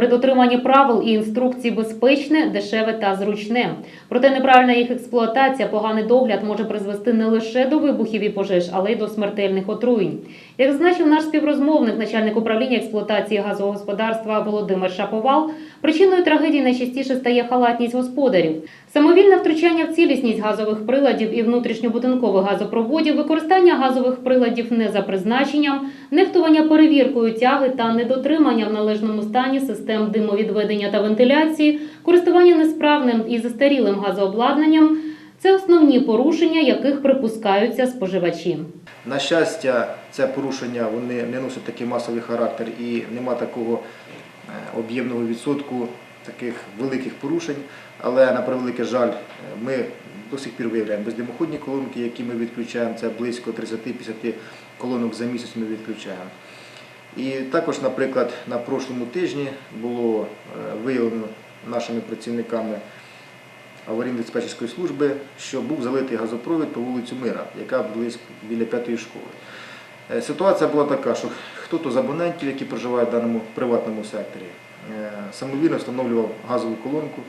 При дотриманні правил і інструкцій безпечне, дешеве та зручне. Проте неправильна їх експлуатація, поганий догляд може призвести не лише до вибухів і пожеж, але й до смертельних отруєнь. Як зазначив наш співрозмовник, начальник управління експлуатації газового господарства Володимир Шаповал, причиною трагедії найчастіше стає халатність господарів. Самовільне втручання в цілісність газових приладів і внутрішньобудинкових газопроводів, використання газових приладів не за призначенням, нехтування перевіркою тяги та недотримання в належному стані систем димовідведення та вентиляції, користування несправним і застарілим газообладнанням це основні порушення, яких припускаються споживачі. На щастя, це порушення вони не носять такий масовий характер і нема такого е, об'ємного відсотку таких великих порушень. Але на превеликий жаль, е, ми до сих пір виявляємо бездимоходні колонки, які ми відключаємо. Це близько 30-50 колонок за місяць ми відключаємо. І також, наприклад, на прошлому тижні було е, виявлено нашими працівниками аварійно-диспетчерської служби, що був залитий газопровід по вулицю Мира, яка близько біля п'ятої школи. Е, Ситуація була така, що хтось з абонентів, які проживають в даному приватному секторі, е, самовільно встановлював газову колонку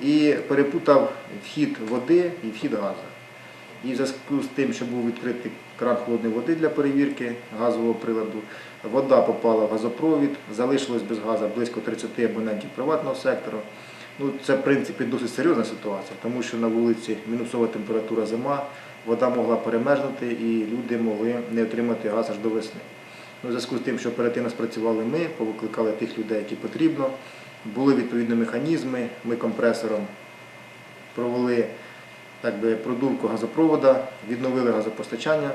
і перепутав вхід води і вхід газу. І в зв'язку з тим, що був відкритий кран холодної води для перевірки газового приладу, вода попала в газопровід, залишилось без газу близько 30 абонентів приватного сектору. Ну, це, в принципі, досить серйозна ситуація, тому що на вулиці мінусова температура зима, вода могла перемерзнути і люди могли не отримати газ аж до весни. Ну, в зв'язку з тим, що оперативно спрацювали ми, повикликали тих людей, які потрібно, були відповідні механізми, ми компресором провели так би, продувку газопроводу, відновили газопостачання.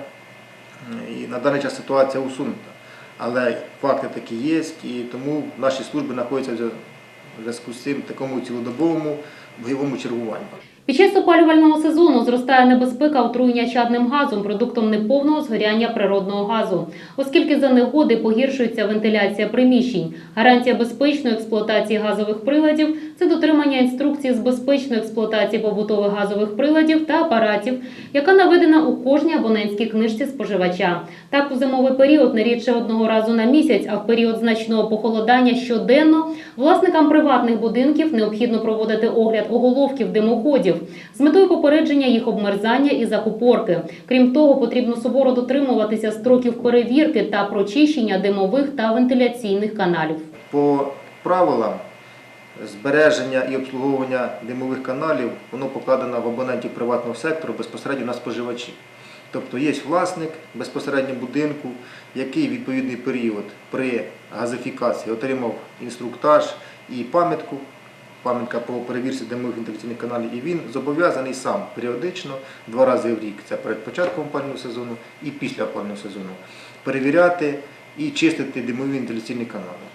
І на даний час ситуація усунута. Але факти такі є, і тому наші служби знаходяться в зв'язку з цим такому цілодобовому бойовому чергуванні. Під час опалювального сезону зростає небезпека отруєння чадним газом, продуктом неповного згоряння природного газу, оскільки за негоди погіршується вентиляція приміщень. Гарантія безпечної експлуатації газових приладів це дотримання інструкції з безпечної експлуатації побутових газових приладів та апаратів, яка наведена у кожній абонентській книжці споживача. Так, у зимовий період не рідше одного разу на місяць, а в період значного похолодання щоденно власникам приватних будинків необхідно проводити огляд оголовків димоходів з метою попередження їх обмерзання і закупорки. Крім того, потрібно суворо дотримуватися строків перевірки та прочищення димових та вентиляційних каналів. По правилам збереження і обслуговування димових каналів, воно покладено в абонентів приватного сектору безпосередньо на споживачів. Тобто є власник безпосередньо будинку, який відповідний період при газифікації отримав інструктаж і пам'ятку, пам'ятка по перевірці димових вентиляційних каналів, і він зобов'язаний сам періодично, два рази в рік, це перед початком опалювального сезону і після опалювального сезону, перевіряти і чистити димові вентиляційні канали.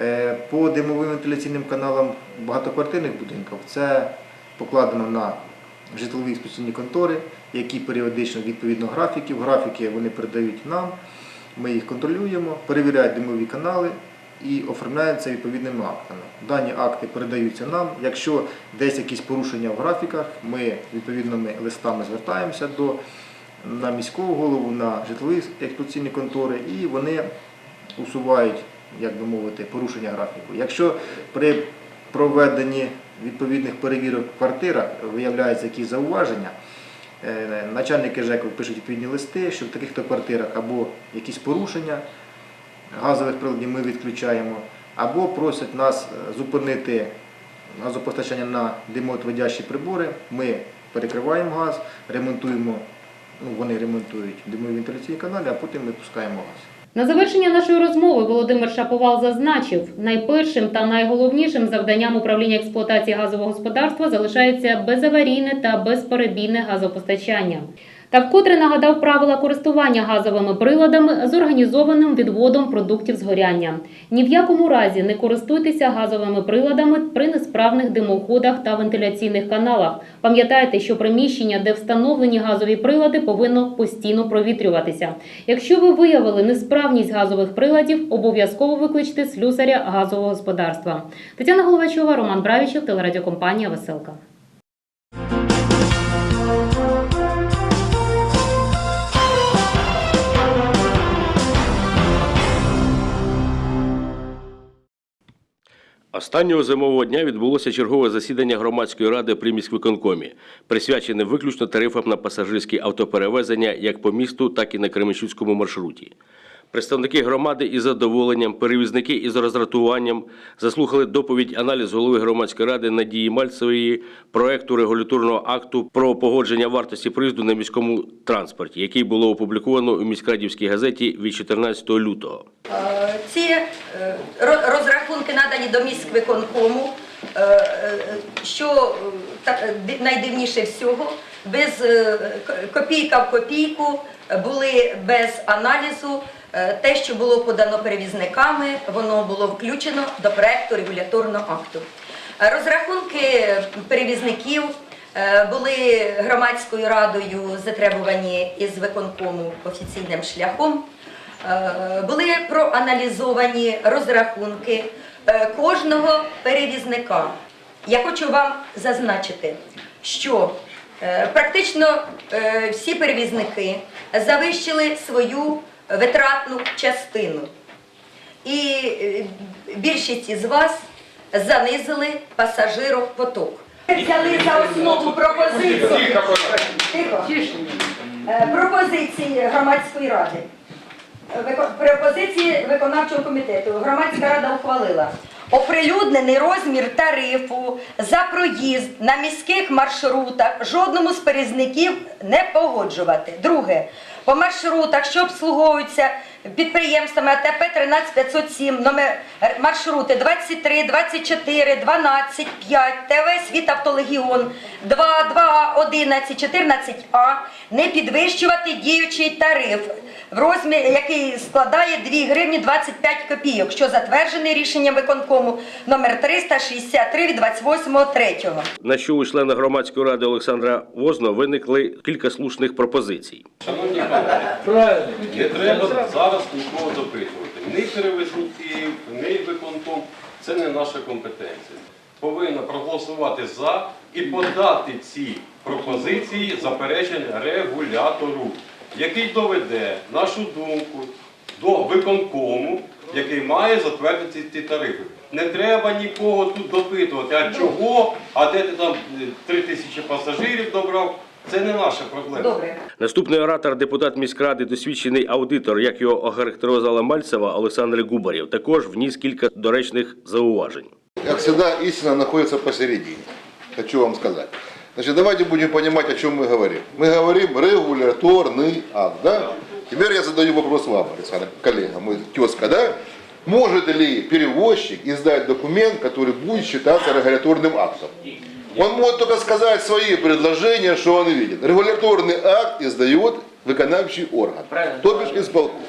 Е, По димовим вентиляційним каналам багатоквартирних будинків це покладено на житлові інспекційні контори, які періодично відповідно графіків. Графіки вони передають нам, ми їх контролюємо, перевіряють димові канали і оформляються відповідними актами. Дані акти передаються нам. Якщо десь якісь порушення в графіках, ми відповідними листами звертаємося до на міського голову, на житлові експлуатаційні контори, і вони усувають, як би мовити, порушення графіку. Якщо при проведенні відповідних перевірок в квартирах виявляються якісь зауваження, е, начальники ЖЕКу пишуть відповідні листи, що в таких то квартирах або якісь порушення газових приладів ми відключаємо, або просять нас е, зупинити газопостачання на димоотводящі прибори. Ми перекриваємо газ, ремонтуємо, ну вони ремонтують димові вентиляційні канали, а потім ми пускаємо газ. На завершення нашої розмови Володимир Шаповал зазначив, найпершим та найголовнішим завданням управління експлуатації газового господарства залишається безаварійне та безперебійне газопостачання. Та вкотре нагадав правила користування газовими приладами з організованим відводом продуктів згоряння. Ні в якому разі не користуйтеся газовими приладами при несправних димоходах та вентиляційних каналах. Пам'ятайте, що приміщення, де встановлені газові прилади, повинно постійно провітрюватися. Якщо ви виявили несправність газових приладів, обов'язково викличте слюсаря газового господарства. Тетяна Головачова, Роман Бравічев, телерадіокомпанія Веселка. Останнього зимового дня відбулося чергове засідання громадської ради при міськвиконкомі, присвячене виключно тарифам на пасажирські автоперевезення як по місту, так і на Кременчуцькому маршруті. Представники громади із задоволенням, перевізники із роздратуванням заслухали доповідь аналіз голови громадської ради Надії Мальцевої проекту регуляторного акту про погодження вартості проїзду на міському транспорті, який було опубліковано у міськрадівській газеті від 14 лютого. Е, Ці е, розрахунки надані до міськвиконкому, е, що найдивніше всього, без копійка в копійку були без аналізу. Е, Те, що було подано перевізниками, воно було включено до проекту регуляторного акту. Е, Розрахунки перевізників е, були громадською радою затребувані із виконкому офіційним шляхом. Були проаналізовані розрахунки кожного перевізника. Я хочу вам зазначити, що практично всі перевізники завищили свою витратну частину. І е, більшість із вас занизили пасажиропоток. Взяли за основу пропозиції. Тихо. Е, пропозиції громадської ради. Пропозиції виконавчого комітету громадська рада ухвалила. Оприлюднений розмір тарифу за проїзд на міських маршрутах жодному з перевізників не погоджувати. Друге, по маршрутах, що обслуговуються підприємствами АТП 13507, номер е, маршрути 23, 24, 12, 5, ТВ Світавтолегіон 2, 2, 11, 14А не підвищувати діючий тариф в розмірі, який складає 2 гривні 25 копійок, що затверджений рішенням виконкому номер 363 від 28.03. На що у члена громадської ради Олександра Возно виникли кілька слушних пропозицій. Шановні колеги, не треба зараз нікого допитувати. Ні перевізників, ні виконком. Це не наша компетенція. Повинна проголосувати за і подати ці пропозиції заперечення регулятору, який доведе нашу думку до виконкому, який має затвердити ці тарифи. Не треба нікого тут допитувати, а чого, а де ти там е, три тисячі пасажирів добрав. Це не наша проблема. Добре. Наступний оратор, депутат міськради, досвідчений аудитор, як його охарактеризувала Мальцева Олександр Губарєв, також вніс кілька доречних зауважень. Как всегда, истина находится посередине. Хочу вам сказать. Значит, давайте будем понимать, о чем мы говорим. Мы говорим регуляторный акт, да? Теперь я задаю вопрос вам, Александр, коллега, мой тезка, да? Может ли перевозчик издать документ, который будет считаться регуляторным актом? Он может только сказать свои предложения, что он видит. Регуляторный акт издает выполняющий орган, то бишь исполком.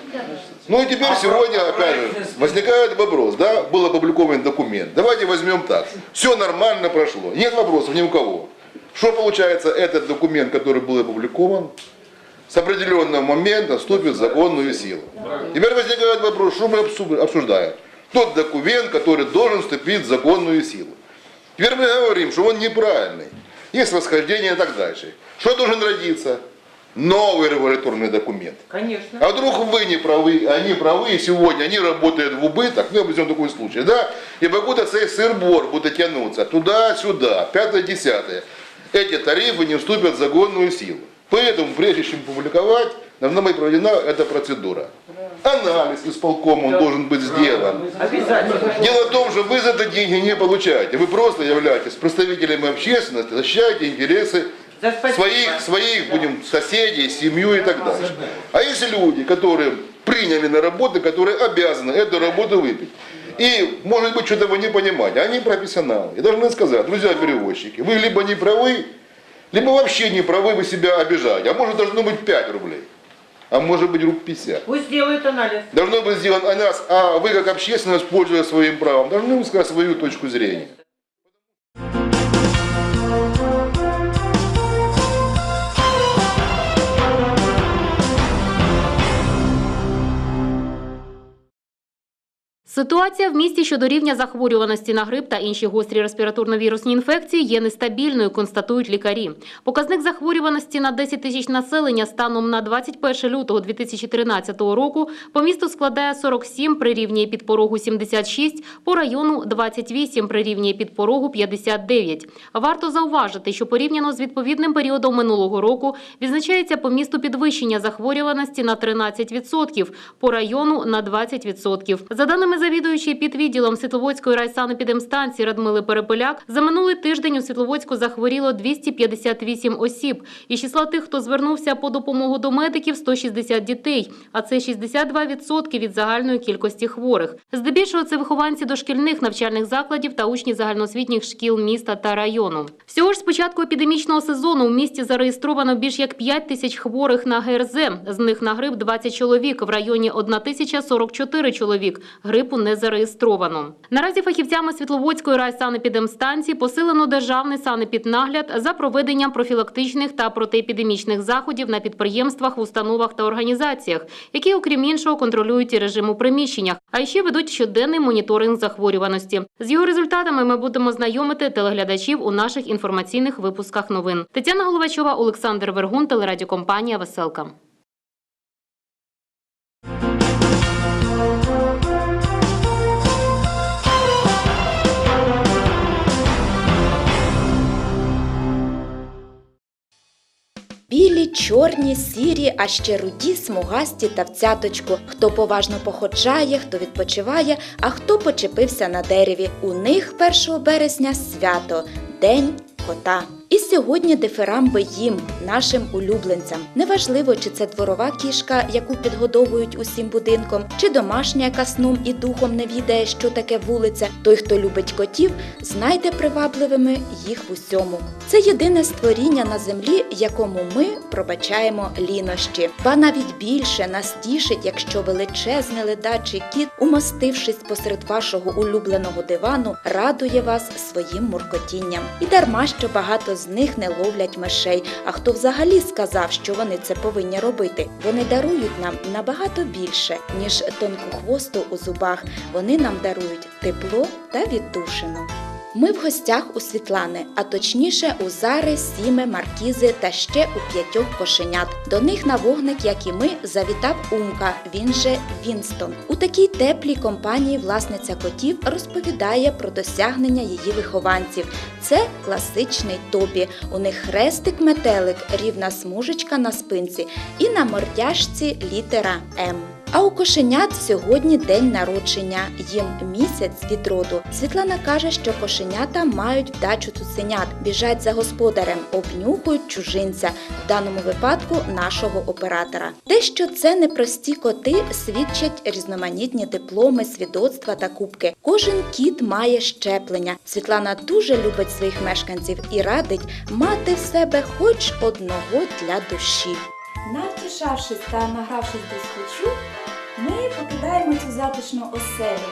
Ну и теперь сегодня, опять же, возникает вопрос, да, был опубликован документ. Давайте возьмем так. Все нормально прошло, нет вопросов ни у кого. Что получается, этот документ, который был опубликован, с определенного момента вступит в законную силу. Теперь возникает вопрос, что мы обсу- обсуждаем. Тот документ, который должен вступить в законную силу. Теперь мы говорим, что он неправильный. Есть расхождение и так дальше. Что должен родиться? Новый регуляторный документ. Конечно. А вдруг вы не правы, они правы, и сегодня они работают в убыток, ну, возьмем такой случай, да, и покуда цей сыр-бор будет тянуться туда-сюда, пятое-десятое, эти тарифы не вступят в законную силу. Поэтому, прежде чем публиковать, должна быть проведена эта процедура. Анализ исполком он должен быть сделан. Дело в том, что вы за это деньги не получаете. Вы просто являетесь представителями общественности, защищаете интересы своих, своих, будем, соседей, семью и так дальше. А есть люди, которые приняли на работу, которые обязаны эту работу выпить. И, может быть, что-то вы не понимаете. Они профессионалы. И должны сказать, друзья перевозчики, вы либо не правы, либо вообще не правы, вы себя обижаете. А может, должно быть 5 рублей. А может быть, рубль 50. Пусть сделают анализ. Должно быть сделан анализ, а вы, как общественность, пользуясь своим правом, должны высказать свою точку зрения. Ситуація в місті щодо рівня захворюваності на грип та інші гострі респіраторно-вірусні інфекції є нестабільною, констатують лікарі. Показник захворюваності на 10 тисяч населення станом на 21 лютого 2013 року по місту складає 47, прирівнює під порогу 76, по району 28, прирівнює під порогу 59. Варто зауважити, що порівняно з відповідним періодом минулого року відзначається по місту підвищення захворюваності на 13%, по району на 20%. За даними завідуючої підвідділом Світловодської райсанепідемстанції Радмили Перепеляк, за минулий тиждень у Світловодську захворіло 258 осіб. Із числа тих, хто звернувся по допомогу до медиків, 160 дітей, а це 62% від загальної кількості хворих. Здебільшого це вихованці дошкільних навчальних закладів та учні загальноосвітніх шкіл міста та району. Всього ж з початку епідемічного сезону у місті зареєстровано більш як 5 тисяч хворих на ГРЗ. З них на грип 20 чоловік, в районі 1044 чоловік. Грипу не зареєстровано. Наразі фахівцями Світловодської райсанепідемстанції посилено державний санепіднагляд за проведенням профілактичних та протиепідемічних заходів на підприємствах, установах та організаціях, які, окрім іншого, контролюють і режим у приміщеннях, а ще ведуть щоденний моніторинг захворюваності. З його результатами ми будемо знайомити телеглядачів у наших інформаційних випусках новин. Тетяна Головачова, Олександр Вергун, телерадіокомпанія Веселка. Білі, чорні, сірі, а ще руді, смугасті та в цяточку. Хто поважно походжає, хто відпочиває, а хто почепився на дереві. У них 1 березня свято День кота. І сьогодні дифирамби їм, нашим улюбленцям. Неважливо, чи це дворова кішка, яку підгодовують усім будинком, чи домашня, яка сном і духом не відає, що таке вулиця. Той, хто любить котів, знайде привабливими їх в усьому. Це єдине створіння на землі, якому ми пробачаємо лінощі. Ба навіть більше нас тішить, якщо величезний ледачий кіт, умостившись посеред вашого улюбленого дивану, радує вас своїм муркотінням. І дарма, що багато з них не ловлять мишей. А хто взагалі сказав, що вони це повинні робити? Вони дарують нам набагато більше, ніж тонку хвосту у зубах. Вони нам дарують тепло та віддушину. Ми в гостях у Світлани, а точніше у Зари, Сіми, Маркізи та ще у п'ятьох кошенят. До них на вогник, як і ми, завітав Умка, він же Вінстон. У такій теплій компанії власниця котів розповідає про досягнення її вихованців. Це класичний Тобі. У них хрестик метелик, рівна смужечка на спинці і на мордяшці літера М. А у кошенят сьогодні день народження, їм місяць від роду. Світлана каже, що кошенята мають вдачу цуценят, біжать за господарем, обнюхують чужинця, в даному випадку нашого оператора. Те, що це непрості коти, свідчать різноманітні дипломи, свідоцтва та кубки. Кожен кіт має щеплення. Світлана дуже любить своїх мешканців і радить мати в себе хоч одного для душі. Навтішавшись та награвшись до скучу, ми покидаємо цю затишну оселю.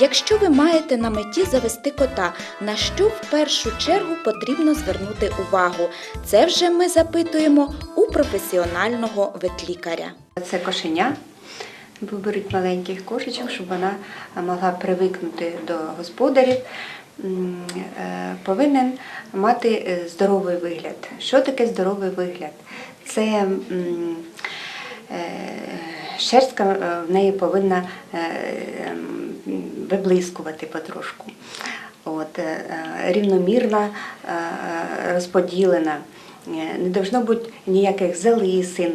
Якщо ви маєте на меті завести кота, на що в першу чергу потрібно звернути увагу? Це вже ми запитуємо у професіонального ветлікаря. Це кошеня. Виберуть маленьких кошечок, щоб вона могла привикнути до господарів. Е, Повинен мати е, здоровий вигляд. Що таке здоровий вигляд? Це е, шерстка е, в неї повинна е, виблискувати потрошку. От, е, рівномірно розподілена. Не должно бути ніяких залисин,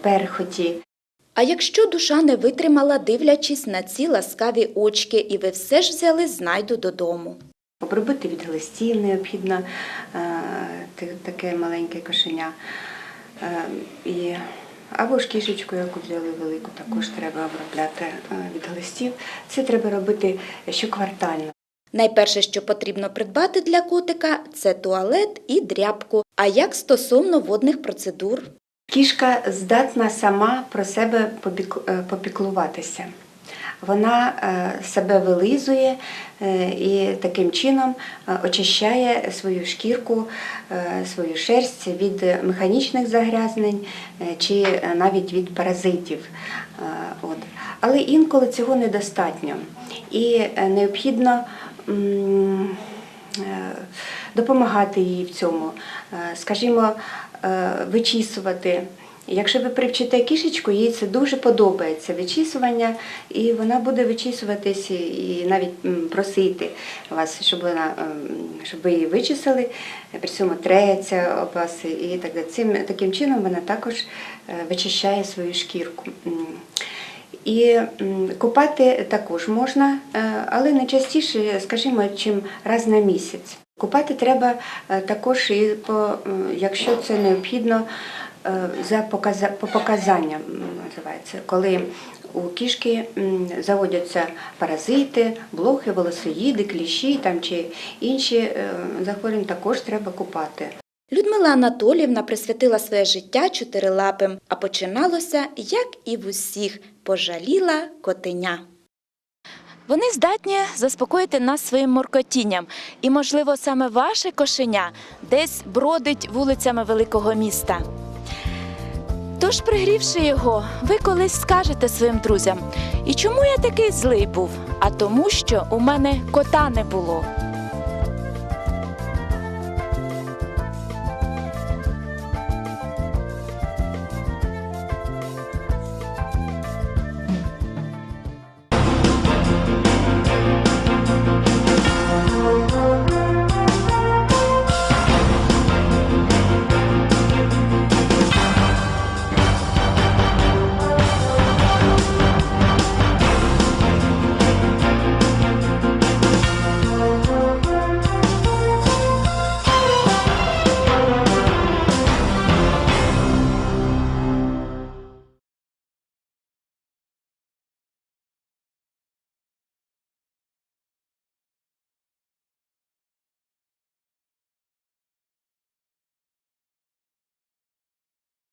перхоті. А якщо душа не витримала, дивлячись на ці ласкаві очки, і ви все ж взяли знайду додому. Обробити від глистів необхідно таке маленьке кошеня. І, або ж кішечку, яку взяли велику, також треба обробляти е, від глистів. Це треба робити щоквартально. Найперше, що потрібно придбати для котика, це туалет і дряпку. А як стосовно водних процедур? Кішка здатна сама про себе е, попіклуватися. Вона е, себе вилизує е, і таким чином е, очищає свою шкірку, свою шерсть від механічних загрязнень чи навіть від паразитів. Але інколи цього недостатньо. І необхідно допомагати їй в цьому, скажімо, вичісувати. Якщо ви привчите кішечку, їй це дуже подобається вичісування, і вона буде вичісуватись і- навіть просити вас, щоб вона ем, щоб ви її вичесали, при цьому треться об вас і так далі. Цим таким чином вона також е, вичищає свою шкірку. І купати також можна, е, але не частіше, скажімо, чим раз на місяць. Купати треба е, також і по, якщо це необхідно, за показа- по показанням називається, коли у кішки заводяться паразити, блохи, волосоїди, кліщі там чи інші е, захворювання, також треба купати. Людмила Анатоліївна присвятила своє життя чотирилапим, а починалося, як і в усіх, пожаліла котеня. Вони здатні заспокоїти нас своїм моркотінням, і, можливо, саме ваше кошеня десь бродить вулицями великого міста. Тож, пригрівши його, ви колись скажете своїм друзям, і чому я такий злий був? А тому, що у мене кота не було.